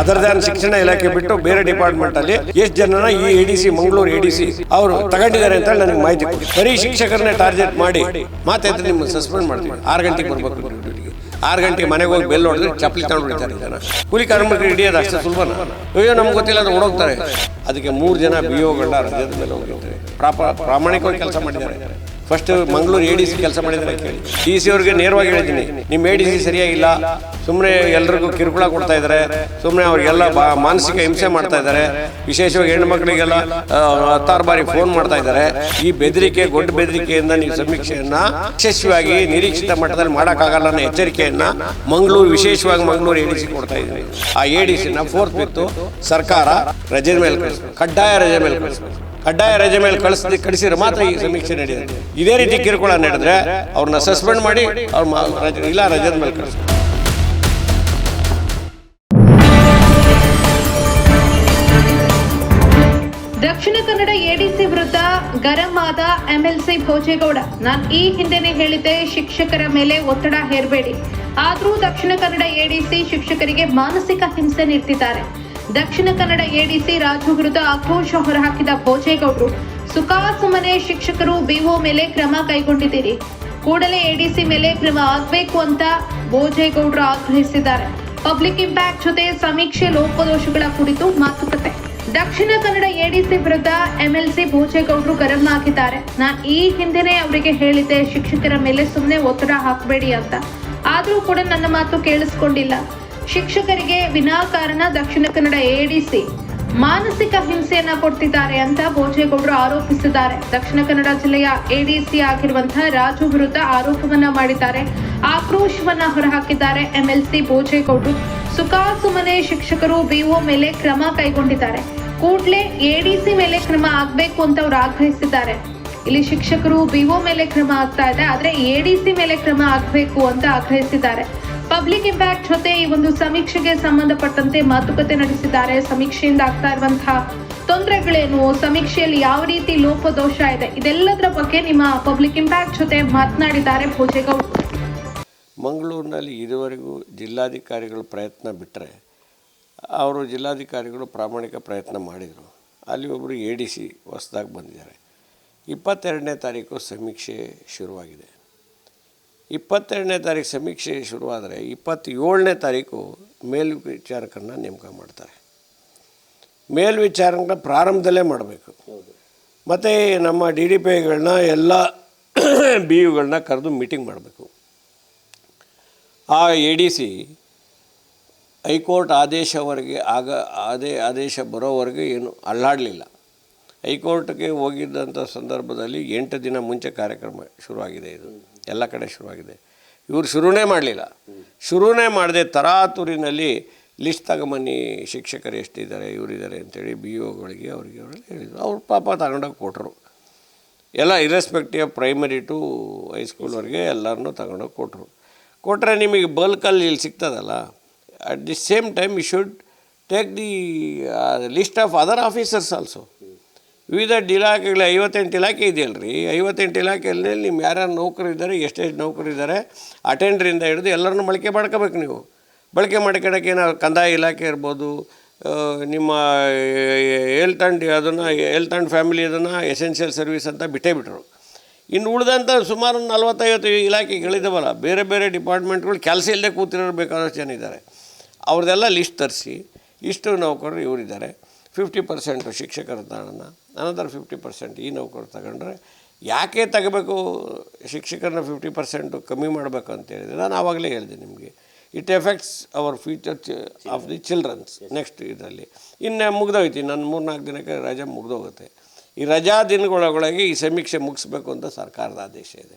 Other than ಶಿಕ್ಷಣ ಇಲಾಖೆ ಬಿಟ್ಟು ಬೇರೆ ಡಿಪಾರ್ಟ್ಮೆಂಟ್ ಅಲ್ಲಿ ಎಷ್ಟು ಜನನ ಈ A D C Mangaluru A D C ಅವರು ತಗೊಂಡಿದ್ದಾರೆ ಅಂತ ಹೇಳಿ ನನಗೆ ಮಾಹಿತಿ ಕೊಡಿ. ಬರೀ ಶಿಕ್ಷಕರನ್ನೇ ಟಾರ್ಗೆಟ್ ಮಾಡಿ ಮಾತಾಯ್ತು ನಿಮ್ಮ ಸಸ್ಪೆಂಡ್ ಮಾಡ್ತೀವಿ. ಆರು ಗಂಟೆಗೆ ಬರ್ಬೇಕು ಡ್ಯೂಟಿಗೆ. ಆರು ಗಂಟೆಗೆ ಮನೆಗೆ ಹೋಗಿ ಬೆಲ್ ಹೊಡೆದ್ರೆ ಚಪ್ಪಲಿ ತಗೊಂಡು ಬಿಡ್ತಾರೆ ಜನ. ಕೂಲಿ ಕಾರ್ಮಿಕರು ಹಿಡಿಯೋದು ಅಷ್ಟೇ ಸುಲಭನ? ಅಯ್ಯೋ ನಮ್ಗೆ ಗೊತ್ತಿಲ್ಲ ಅದು ಓಡೋಗ್ತಾರೆ ಅದಕ್ಕೆ ಮೂರು ಜನ ಬಿ ಒಗಳನ್ನ ರಜದ ಮೇಲೆ ಹೋಗಿರ್ತಾರೆ ಪ್ರಾಪ ಪ್ರಾಮಾಣಿಕವಾಗಿ ಕೆಲಸ ಮಾಡಿದ್ದಾರೆ. First Mangaluru A D C ಕೆಲಸ ಮಾಡಿದ್ರೆ ಕೇಳಿ ಡಿ ಸಿ ಅವ್ರಿಗೆ ನೇರವಾಗಿ ಹೇಳಿದ್ದೀನಿ. ನಿಮ್ಮ ಎ ಡಿ ಸಿ ಸರಿಯಾಗಿಲ್ಲ. ಸುಮ್ಮನೆ ಎಲ್ರಿಗೂ ಕಿರುಕುಳ ಕೊಡ್ತಾ ಇದ್ದಾರೆ. ಸುಮ್ಮನೆ ಅವ್ರಿಗೆಲ್ಲ ಮಾನಸಿಕ ಹಿಂಸೆ ಮಾಡ್ತಾ ಇದ್ದಾರೆ. ವಿಶೇಷವಾಗಿ ಹೆಣ್ಣು ಮಕ್ಕಳಿಗೆಲ್ಲ ಹತ್ತಾರು ಬಾರಿ ಫೋನ್ ಮಾಡ್ತಾ ಇದ್ದಾರೆ. ಈ ಬೆದರಿಕೆ, ಗೊಡ್ಡ ಬೆದರಿಕೆಯಿಂದ ನೀವು ಸಮೀಕ್ಷೆಯನ್ನ ಯಶಸ್ವಿಯಾಗಿ ನಿರೀಕ್ಷಿತ ಮಟ್ಟದಲ್ಲಿ ಮಾಡೋಕ್ಕಾಗಲ್ಲ ಅನ್ನೋ ಎಚ್ಚರಿಕೆಯನ್ನ ಮಂಗಳೂರು, ವಿಶೇಷವಾಗಿ ಮಂಗಳೂರು ಎ ಡಿ ಸಿ ಕೊಡ್ತಾ ಇದ್ದೀನಿ. ಆ ಎ ಡಿ ಸಿನ ಫೋರ್ತ್ ಬಿತ್ತು ಸರ್ಕಾರ ರಜೆ ಮೇಲೆ ಕಳಿಸ್ಬೇಕು. ಕಡ್ಡಾಯ ರಜೆ ಮೇಲೆ ಕಡ್ಡಾಯ ರಜೆ ಮೇಲೆ ಕಳಿಸ್ದು ಕಳಿಸಿದ್ರೆ ಮಾತ್ರ ಈ ಸಮೀಕ್ಷೆ ನಡೆಯುತ್ತೆ. ಇದೇ ರೀತಿ ಕಿರುಕುಳ ನಡೆದ್ರೆ ಅವ್ರನ್ನ ಸಸ್ಪೆಂಡ್ ಮಾಡಿ ಅವ್ರ ಇಲ್ಲ ರಜದ ಮೇಲೆ ಕಳಿಸ್ತಾರೆ ದಕ್ಷಿಣ ಕನ್ನಡ ಎಡಿಸಿ ವೃದ್ಧ ಗರಂ ಆದ ಎಂಎಲ್ಸಿ ಭೋಜೇಗೌಡ. ನಾನು ಈ ಹಿಂದೆನೆ ಹೇಳಿದ್ದೆ, ಶಿಕ್ಷಕರ ಮೇಲೆ ಒತ್ತಡ ಹೇರಬೇಡಿ. ಆದ್ರೂ ದಕ್ಷಿಣ ಕನ್ನಡ ಎಡಿಸಿ ಶಿಕ್ಷಕರಿಗೆ ಮಾನಸಿಕ ಹಿಂಸೆ ನೀಡ್ತಿದ್ದಾರೆ. ದಕ್ಷಿಣ ಕನ್ನಡ ಎಡಿಸಿ ರಾಜು ವಿರುದ್ಧ ಆಕ್ರೋಶ ಹೊರಹಾಕಿದ ಭೋಜೇಗೌಡರು. ಸುಖಾಸುಮನೆ ಶಿಕ್ಷಕರು ಬಿಒ ಮೇಲೆ ಕ್ರಮ ಕೈಗೊಂಡಿದ್ದೀರಿ. ಕೂಡಲೇ ಎಡಿಸಿ ಮೇಲೆ ಕ್ರಮ ಆಗಬೇಕು ಅಂತ ಭೋಜೇಗೌಡರು ಆಗ್ರಹಿಸಿದ್ದಾರೆ. ಪಬ್ಲಿಕ್ ಇಂಪ್ಯಾಕ್ಟ್ ಜೊತೆ ಸಮೀಕ್ಷೆ ಲೋಪದೋಷಗಳ ಕುರಿತು ಮಾತುಕತೆ. Dakshina Kannada A D C ವಿರುದ್ಧ ಎಂಎಲ್ಸಿ ಭೋಜೇಗೌಡರು ಗರಂ ಹಾಕಿದ್ದಾರೆ ನಾ ಈ ಹಿಂದೆನೆ ಅವರಿಗೆ ಹೇಳಿದ್ದೆ, ಶಿಕ್ಷಕರ ಮೇಲೆ ಸುಮ್ಮನೆ ಒತ್ತಡ ಹಾಕಬೇಡಿ ಅಂತ. ಆದರೂ ಕೂಡ ನನ್ನ ಮಾತು ಕೇಳಿಸ್ಕೊಂಡಿಲ್ಲ. ಶಿಕ್ಷಕರಿಗೆ ವಿನಾಕಾರಣ ದಕ್ಷಿಣ ಕನ್ನಡ ಎಡಿಸಿ. ಮಾನಸಿಕ ಹಿಂಸೆಯನ್ನ ಕೊಡ್ತಿದ್ದಾರೆ ಅಂತ ಭೋಜೇಗೌಡರು ಆರೋಪಿಸಿದ್ದಾರೆ. ದಕ್ಷಿಣ ಕನ್ನಡ ಜಿಲ್ಲೆಯ ಎಡಿಸಿ ಆಗಿರುವಂತಹ ರಾಜು ವಿರುದ್ಧ ಆರೋಪವನ್ನ ಮಾಡಿದ್ದಾರೆ. ಆಕ್ರೋಶವನ್ನ ಹೊರಹಾಕಿದ್ದಾರೆ ಎಂಎಲ್ಸಿ ಭೋಜೇಗೌಡರು. ಸುಖಾಸುಮನೆ ಶಿಕ್ಷಕರು ಬಿಒ ಮೇಲೆ ಕ್ರಮ ಕೈಗೊಂಡಿದ್ದಾರೆ. ಕೂಡಲೇ ಎಡಿಸಿ ಮೇಲೆ ಕ್ರಮ ಆಗ್ಬೇಕು ಅಂತ ಅವ್ರು ಆಗ್ರಹಿಸಿದ್ದಾರೆ. ಇಲ್ಲಿ ಶಿಕ್ಷಕರು ಬಿಒ ಮೇಲೆ ಕ್ರಮ ಆಗ್ತಾ ಇದೆ, ಆದ್ರೆ ಎಡಿಸಿ ಮೇಲೆ ಕ್ರಮ ಆಗ್ಬೇಕು ಅಂತ ಆಗ್ರಹಿಸಿದ್ದಾರೆ. ಪಬ್ಲಿಕ್ ಇಂಪ್ಯಾಕ್ಟ್ ಜೊತೆ ಈ ಒಂದು ಸಮೀಕ್ಷೆಗೆ ಸಂಬಂಧಪಟ್ಟಂತೆ ಮಾತುಕತೆ ನಡೆಸಿದ್ದಾರೆ. ಸಮೀಕ್ಷೆಯಿಂದ ಆಗ್ತಾ ಇರುವಂತಹ ತೊಂದರೆಗಳೇನು? ಸಮೀಕ್ಷೆಯಲ್ಲಿ ಯಾವ ರೀತಿ ಲೋಪದೋಷ ಇದೆ? ಇದೆಲ್ಲದರ ಬಗ್ಗೆ ನಿಮ್ಮ ಪಬ್ಲಿಕ್ ಇಂಪ್ಯಾಕ್ಟ್ ಜೊತೆ ಮಾತನಾಡಿದ್ದಾರೆ ಭೋಜೇಗೌಡ. ಮಂಗಳೂರಿನಲ್ಲಿ ಇದುವರೆಗೂ ಜಿಲ್ಲಾಧಿಕಾರಿಗಳು ಪ್ರಯತ್ನ ಬಿಟ್ಟರೆ ಅವರು ಜಿಲ್ಲಾಧಿಕಾರಿಗಳು ಪ್ರಾಮಾಣಿಕ ಪ್ರಯತ್ನ ಮಾಡಿದರು. ಅಲ್ಲಿ ಒಬ್ಬರು ಎ ಡಿ ಸಿ ಹೊಸದಾಗಿ ಬಂದಿದ್ದಾರೆ. ಇಪ್ಪತ್ತೆರಡನೇ ತಾರೀಕು ಸಮೀಕ್ಷೆ ಶುರುವಾಗಿದೆ. ಇಪ್ಪತ್ತೆರಡನೇ ತಾರೀಕು ಸಮೀಕ್ಷೆ ಶುರುವಾದರೆ ಇಪ್ಪತ್ತೇಳನೇ ತಾರೀಕು ಮೇಲ್ವಿಚಾರಕರನ್ನ ನೇಮಕ ಮಾಡ್ತಾರೆ. ಮೇಲ್ವಿಚಾರಕನ ಪ್ರಾರಂಭದಲ್ಲೇ ಮಾಡಬೇಕು. ಮತ್ತು ನಮ್ಮ ಡಿ ಡಿ ಪಿಗಳನ್ನ ಎಲ್ಲ ಬಿ ಯುಗಳನ್ನ ಕರೆದು ಮೀಟಿಂಗ್ ಮಾಡಬೇಕು. ಆ A D C high court ಆದೇಶವರೆಗೆ ಆಗ ಅದೇ ಆದೇಶ ಬರೋವರೆಗೆ ಏನು ಅಲ್ಲಾಡಲಿಲ್ಲ. ಹೈಕೋರ್ಟ್ಗೆ ಹೋಗಿದ್ದಂಥ ಸಂದರ್ಭದಲ್ಲಿ ಎಂಟು ದಿನ ಮುಂಚೆ ಕಾರ್ಯಕ್ರಮ ಶುರುವಾಗಿದೆ ಇದು. ಎಲ್ಲ ಕಡೆ ಶುರುವಾಗಿದೆ. ಇವರು ಶುರುನೇ ಮಾಡಲಿಲ್ಲ. ಶುರುನೇ ಮಾಡದೆ ತರಾತುರಿನಲ್ಲಿ ಲಿಸ್ಟ್ ತಗೊಂಬನ್ನಿ, ಶಿಕ್ಷಕರು ಎಷ್ಟಿದ್ದಾರೆ, ಇವರಿದ್ದಾರೆ ಅಂತೇಳಿ ಬಿ ಒಗಳಿಗೆ, ಅವ್ರಿಗೆ ಅವರೆಲ್ಲ ಹೇಳಿದರು. ಅವ್ರು ಪಾಪ ತಗೊಂಡೋಗಿ ಕೊಟ್ಟರು. ಎಲ್ಲ ಇರೆಸ್ಪೆಕ್ಟಿವ್ ಪ್ರೈಮರಿ ಟು ಹೈಸ್ಕೂಲ್ವರೆಗೆ ಎಲ್ಲರನ್ನೂ ತಗೊಂಡೋಗಿ ಕೊಟ್ಟರು. ಕೊಟ್ಟರೆ ನಿಮಗೆ ಬಲ್ಕಲ್ಲಿ ಇಲ್ಲಿ ಸಿಗ್ತದಲ್ಲ? At the same time you should take the list of other officers also ವಿವಿಧ ಇಲಾಖೆಗಳ ಐವತ್ತೆಂಟು ಇಲಾಖೆ ಇದೆಯಲ್ಲ ರೀ ಐವತ್ತೆಂಟು ಇಲಾಖೆಯಲ್ಲಿ ನಿಮ್ಮ ಯಾರ್ಯಾರು ನೌಕರು ಇದ್ದಾರೆ ಎಷ್ಟೆಷ್ಟು ನೌಕರು ಇದ್ದಾರೆ ಅಟೆಂಡ್ರಿಂದ ಹಿಡಿದು ಎಲ್ಲರನ್ನೂ ಬಳಕೆ ಮಾಡ್ಕೋಬೇಕು ನೀವು. ಬಳಕೆ ಮಾಡ್ಕೊಳಕ್ಕೆ ಏನೋ ಕಂದಾಯ ಇಲಾಖೆ ಇರ್ಬೋದು ನಿಮ್ಮ ಹೆಲ್ತ್ ಆ್ಯಂಡ್ ಅದನ್ನು ಹೆಲ್ತ್ ಆ್ಯಂಡ್ ಫ್ಯಾಮಿಲಿ ಅದನ್ನು ಎಸೆನ್ಷಿಯಲ್ ಸರ್ವಿಸ್ ಅಂತ ಬಿಟ್ಟೇ ಬಿಟ್ಟರು ಇನ್ನು ಉಳಿದಂಥ ಸುಮಾರು ನಲವತ್ತೈವತ್ತು ಇಲಾಖೆಗಳಿದ್ದಾವಲ್ಲ ಬೇರೆ ಬೇರೆ ಡಿಪಾರ್ಟ್ಮೆಂಟ್ಗಳು ಕೆಲಸ ಇಲ್ಲದೆ ಕೂತಿರೋ ಬೇಕಾದಷ್ಟು ಜನ ಇದ್ದಾರೆ. ಅವ್ರದ್ದೆಲ್ಲ ಲಿಸ್ಟ್ ತರಿಸಿ, ಇಷ್ಟು ನೌಕರರು ಇವರಿದ್ದಾರೆ. ಫಿಫ್ಟಿ ಪರ್ಸೆಂಟು ಶಿಕ್ಷಕರ ತಗೋಣ ಅನದರ್ ಫಿಫ್ಟಿ ಪರ್ಸೆಂಟ್ ಈ ನೌಕರು ತಗೊಂಡ್ರೆ ಯಾಕೆ ತಗಬೇಕು? ಶಿಕ್ಷಕರನ್ನ ಫಿಫ್ಟಿ ಪರ್ಸೆಂಟು ಕಮ್ಮಿ ಮಾಡಬೇಕು ಅಂತ ಹೇಳಿದರೆ ನಾನು ಆವಾಗಲೇ ಹೇಳಿದೆ ನಿಮಗೆ. It effects our future of the childrens next ಇದರಲ್ಲಿ. ಇನ್ನು ಮುಗ್ದೋಯ್ತು. ಮೂರು ಮೂರ್ನಾಲ್ಕು ದಿನಕ್ಕೆ ರಜೆ ಮುಗ್ದೋಗುತ್ತೆ. ಈ ರಜಾ ದಿನಗಳೊಳಗೆ ಈ ಸಮೀಕ್ಷೆ ಮುಗಿಸ್ಬೇಕು ಅಂತ ಸರ್ಕಾರದ ಆದೇಶ ಇದೆ.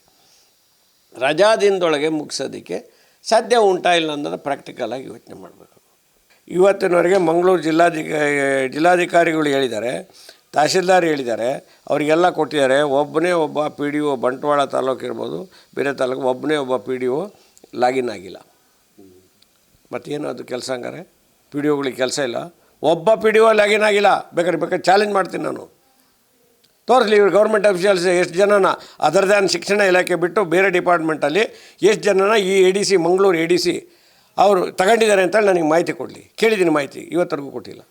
ರಜಾ ದಿನದೊಳಗೆ ಮುಗಿಸೋದಕ್ಕೆ ಸಾಧ್ಯ ಉಂಟಾ ಇಲ್ಲ ಅಂದರೆ ಪ್ರಾಕ್ಟಿಕಲಾಗಿ ಯೋಚನೆ ಮಾಡಬೇಕು. ಇವತ್ತಿನವರೆಗೆ ಮಂಗಳೂರು ಜಿಲ್ಲಾಧಿಕ ಜಿಲ್ಲಾಧಿಕಾರಿಗಳು ಹೇಳಿದ್ದಾರೆ ತಹಶೀಲ್ದಾರ್ ಹೇಳಿದ್ದಾರೆ, ಅವರಿಗೆಲ್ಲ ಕೊಟ್ಟಿದ್ದಾರೆ, ಒಬ್ಬನೇ ಒಬ್ಬ P D O Bantwal taluk ಇರ್ಬೋದು, ಬೇರೆ ತಾಲೂಕು ಒಬ್ಬನೇ ಒಬ್ಬ ಪಿ ಡಿ ಒ ಲಾಗಿನ್ ಆಗಿಲ್ಲ. ಮತ್ತೇನು ಅದು ಕೆಲಸ ಹಂಗಾರೆ? ಪಿ ಡಿ ಒಗಳಿಗೆ ಕೆಲಸ ಇಲ್ಲ. ಒಬ್ಬ ಪಿ ಡಿ ಒ ಲಾಗಿನ್ ಆಗಿಲ್ಲ. ಬೇಕಾದ್ರೆ ಬೇಕಾದ್ರೆ ಚಾಲೆಂಜ್ ಮಾಡ್ತೀನಿ ನಾನು. ತೋರಿಸ್ಲಿ, ಇವ್ರು ಗೌರ್ಮೆಂಟ್ ಅಫಿಷಿಯಲ್ಸ್ ಎಷ್ಟು ಜನನ ಅದರ್ ದ್ಯಾನ್ ಶಿಕ್ಷಣ ಇಲಾಖೆ ಬಿಟ್ಟು ಬೇರೆ ಡಿಪಾರ್ಟ್ಮೆಂಟಲ್ಲಿ ಎಷ್ಟು ಜನನ ಈ A D C Mangaluru A D C ಅವರು ತಗೊಂಡಿದ್ದಾರೆ ಅಂತೇಳಿ ನನಗೆ ಮಾಹಿತಿ ಕೊಡಲಿ. ಕೇಳಿದ್ದೀನಿ ಮಾಹಿತಿ, ಇವತ್ತರೆಗೂ ಕೊಟ್ಟಿಲ್ಲ.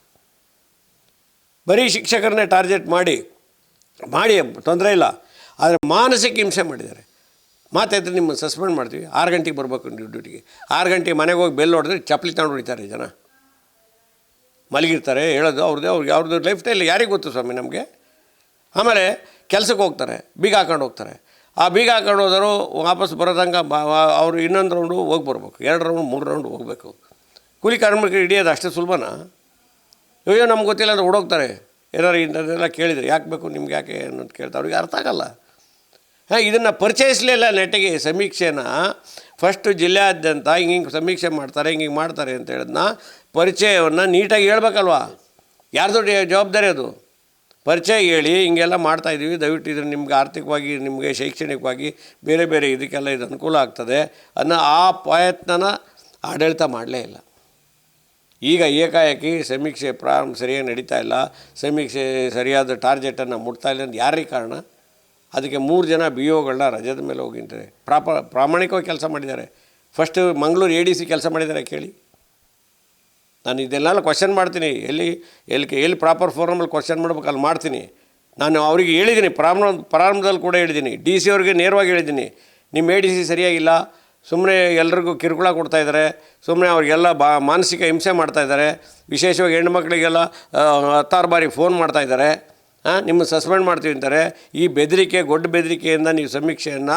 ಬರೀ ಶಿಕ್ಷಕರನ್ನೇ ಟಾರ್ಗೆಟ್ ಮಾಡಿ ಮಾಡಿ ತೊಂದರೆ ಇಲ್ಲ. ಆದರೆ ಮಾನಸಿಕ ಹಿಂಸೆ ಮಾಡಿದ್ದಾರೆ. ಮಾತಾಯಿದ್ರೆ ನಿಮ್ಮನ್ನು ಸಸ್ಪೆಂಡ್ ಮಾಡ್ತೀವಿ. ಆರು ಗಂಟೆಗೆ ಬರಬೇಕು ಡ್ಯೂಟಿಗೆ. ಆರು ಗಂಟೆಗೆ ಮನೆಗೆ ಹೋಗಿ ಬೆಲ್ ಹೊಡೆದ್ರೆ ಚಪ್ಪಲಿ ತಗೊಂಡು ಹೊಡಿತಾರೆ ಜನ. ಮಲಗಿರ್ತಾರೆ, ಹೇಳೋದು ಅವ್ರದ್ದು, ಅವ್ರಿಗೆ ಅವ್ರದ್ದು ಲೈಫ್ ಸ್ಟೈಲ್ ಯಾರಿಗೆ ಗೊತ್ತು ಸ್ವಾಮಿ ನಮಗೆ? ಆಮೇಲೆ ಕೆಲಸಕ್ಕೆ ಹೋಗ್ತಾರೆ, ಬೀಗ ಹಾಕೊಂಡು ಹೋಗ್ತಾರೆ. ಆ ಬೀಗ ಹಾಕೊಂಡು ಹೋದರು ವಾಪಸ್ ಬರೋದಂಗೆ ಅವರು ಇನ್ನೊಂದು ರೌಂಡು ಹೋಗಿ ಬರ್ಬೇಕು. ಎರಡು ರೌಂಡ್ ಮೂರು ರೌಂಡ್ ಹೋಗಬೇಕು. ಕೂಲಿ ಕಾರ್ಮಿಕರು ಹಿಡಿಯೋದು ಅಷ್ಟೇ ಸುಲಭನಾ? ಅಯ್ಯೋ, ನಮ್ಗೆ ಗೊತ್ತಿಲ್ಲ ಅಂದ್ರೆ ಓಡೋಗ್ತಾರೆ. ಏನಾರು ಇಂಥದ್ದೆಲ್ಲ ಕೇಳಿದರೆ, ಯಾಕೆ ಬೇಕು, ನಿಮ್ಗೆ ಯಾಕೆ ಅನ್ನೋದು ಕೇಳ್ತಾರೆ. ಅವ್ರಿಗೆ ಅರ್ಥ ಆಗಲ್ಲ. ಹಾಂ, ಇದನ್ನು ಪರಿಚಯಿಸಲಿಲ್ಲ ನೆಟ್ಟಿಗೆ ಸಮೀಕ್ಷೆನ. ಫಸ್ಟು ಜಿಲ್ಲೆಯಾದ್ಯಂತ ಹಿಂಗೆ ಹಿಂಗೆ ಸಮೀಕ್ಷೆ ಮಾಡ್ತಾರೆ, ಹಿಂಗೆ ಹಿಂಗೆ ಮಾಡ್ತಾರೆ ಅಂತ ಹೇಳಿದ್ನ. ಪರಿಚಯವನ್ನು ನೀಟಾಗಿ ಹೇಳ್ಬೇಕಲ್ವಾ? ಯಾರ್ದು ಜವಾಬ್ದಾರಿ ಅದು? ಪರಿಚಯ ಹೇಳಿ, ಹಿಂಗೆಲ್ಲ ಮಾಡ್ತಾಯಿದ್ದೀವಿ ದಯವಿಟ್ಟು ಇದು ನಿಮ್ಗೆ ಆರ್ಥಿಕವಾಗಿ, ನಿಮಗೆ ಶೈಕ್ಷಣಿಕವಾಗಿ ಬೇರೆ ಬೇರೆ ಇದಕ್ಕೆಲ್ಲ ಇದು ಅನುಕೂಲ ಆಗ್ತದೆ ಅನ್ನೋ ಆ ಪ್ರಯತ್ನನ ಆಡಳಿತ ಮಾಡಲೇ ಇಲ್ಲ. ಈಗ ಏಕಾಏಕಿ ಸಮೀಕ್ಷೆ ಪ್ರಾರಂಭ ಸರಿಯಾಗಿ ನಡೀತಾ ಇಲ್ಲ, ಸಮೀಕ್ಷೆ ಸರಿಯಾದ ಟಾರ್ಗೆಟನ್ನು ಮುಟ್ತಾ ಇಲ್ಲ ಅಂತ ಯಾರಿಗೆ ಕಾರಣ? ಅದಕ್ಕೆ ಮೂರು ಜನ ಬಿ ಒಗಳನ್ನ ರಜದ ಮೇಲೆ ಹೋಗಿಂತಾರೆ ಪ್ರಾಪ, ಪ್ರಾಮಾಣಿಕವಾಗಿ ಕೆಲಸ ಮಾಡಿದ್ದಾರೆ. First Mangaluru A D C ಕೆಲಸ ಮಾಡಿದ್ದಾರೆ ಕೇಳಿ. ನಾನು ಇದೆಲ್ಲ ಕ್ವಶನ್ ಮಾಡ್ತೀನಿ. ಎಲ್ಲಿ ಎಲ್ಲಿ ಎಲ್ಲಿ ಪ್ರಾಪರ್ ಫೋರಮಲ್ಲಿ ಕ್ವಶನ್ ಮಾಡ್ಬೇಕು ಅಲ್ಲಿ ಮಾಡ್ತೀನಿ. ನಾನು ಅವರಿಗೆ ಹೇಳಿದ್ದೀನಿ, ಪ್ರಾರಂಭ, ಪ್ರಾರಂಭದಲ್ಲಿ ಕೂಡ ಹೇಳಿದ್ದೀನಿ. ಡಿ ಸಿ ಅವ್ರಿಗೆ ನೇರವಾಗಿ ಹೇಳಿದ್ದೀನಿ. ನಿಮ್ಮ ಎ ಡಿ ಸಿ ಸರಿಯಾಗಿಲ್ಲ. ಸುಮ್ಮನೆ ಎಲ್ರಿಗೂ ಕಿರುಕುಳ ಕೊಡ್ತಾ ಇದ್ದಾರೆ ಸುಮ್ಮನೆ ಅವ್ರಿಗೆಲ್ಲ ಬಾ ಮಾನಸಿಕ ಹಿಂಸೆ ಮಾಡ್ತಾ ಇದ್ದಾರೆ ವಿಶೇಷವಾಗಿ ಹೆಣ್ಮಕ್ಳಿಗೆಲ್ಲ ಮಕ್ಕಳಿಗೆಲ್ಲ ಹತ್ತಾರು ಬಾರಿ ಫೋನ್ ಮಾಡ್ತಾ ಇದ್ದಾರೆ ಹಾಂ ನಿಮ್ಮ ಸಸ್ಪೆಂಡ್ ಮಾಡ್ತೀವಿ ಅಂತಾರೆ. ಈ ಬೆದರಿಕೆ ಗೊಡ್ಡ ಬೆದರಿಕೆಯಿಂದ ನೀವು ಸಮೀಕ್ಷೆಯನ್ನು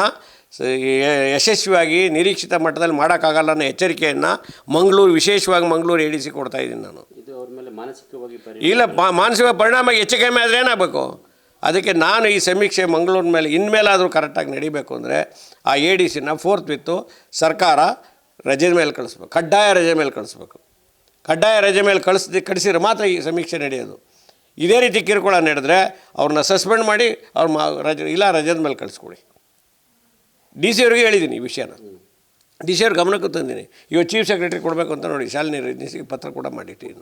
ಯಶಸ್ವಿಯಾಗಿ ನಿರೀಕ್ಷಿತ ಮಟ್ಟದಲ್ಲಿ ಮಾಡೋಕ್ಕಾಗಲ್ಲ ಅನ್ನೋ ಎಚ್ಚರಿಕೆಯನ್ನು ಮಂಗಳೂರು ವಿಶೇಷವಾಗಿ ಮಂಗಳೂರು ಎ ಕೊಡ್ತಾಯಿದ್ದೀನಿ ಕೊಡ್ತಾ ಇದ್ದೀನಿ ನಾನು. ಇಲ್ಲ ಮಾನಸಿಕ ಪರಿಣಾಮ ಹೆಚ್ಚು ಕಮ್ಮಿ ಆದರೆ ಏನಾಗಬೇಕು ಅದಕ್ಕೆ ನಾನು ಈ ಸಮೀಕ್ಷೆ ಮಂಗಳೂರಿನ ಮೇಲೆ, ಇನ್ಮೇಲಾದರೂ ಕರೆಕ್ಟಾಗಿ ನಡಿಬೇಕು ಅಂದರೆ ಆ ಎ ಡಿ ಸಿನ ಫೋರ್ತ್ ವಿತ್ತು ಸರ್ಕಾರ ರಜೆ ಮೇಲೆ ಕಳಿಸ್ಬೇಕು. ಕಡ್ಡಾಯ ರಜೆ ಮೇಲೆ ಕಳಿಸ್ಬೇಕು. ಕಡ್ಡಾಯ ರಜೆ ಮೇಲೆ ಕಳಿಸ್ದು ಕಳಿಸಿದ್ರೆ ಮಾತ್ರ ಈ ಸಮೀಕ್ಷೆ ನಡೆಯೋದು. ಇದೇ ರೀತಿ ಕಿರುಕುಳ ನಡೆದ್ರೆ ಅವ್ರನ್ನ ಸಸ್ಪೆಂಡ್ ಮಾಡಿ ಅವ್ರ ಮಾ, ರಜೆ, ಇಲ್ಲ ರಜದ ಮೇಲೆ ಕಳಿಸ್ಕೊಡಿ. ಡಿ ಸಿ ಅವ್ರಿಗೆ ಹೇಳಿದ್ದೀನಿ ಈ ವಿಷಯನ. ಡಿ ಸಿ ಅವ್ರ ಗಮನಕ್ಕೂ ತಂದೀನಿ. ಇವತ್ತು ಚೀಫ್ ಸೆಕ್ರೆಟರಿ ಕೊಡಬೇಕು ಅಂತ ನೋಡಿ, ಶಾಲಿನಿ ರಜನೀಶಿಗೆ ಪತ್ರ ಕೂಡ ಮಾಡಿಟ್ಟಿದ್ದೀನಿ.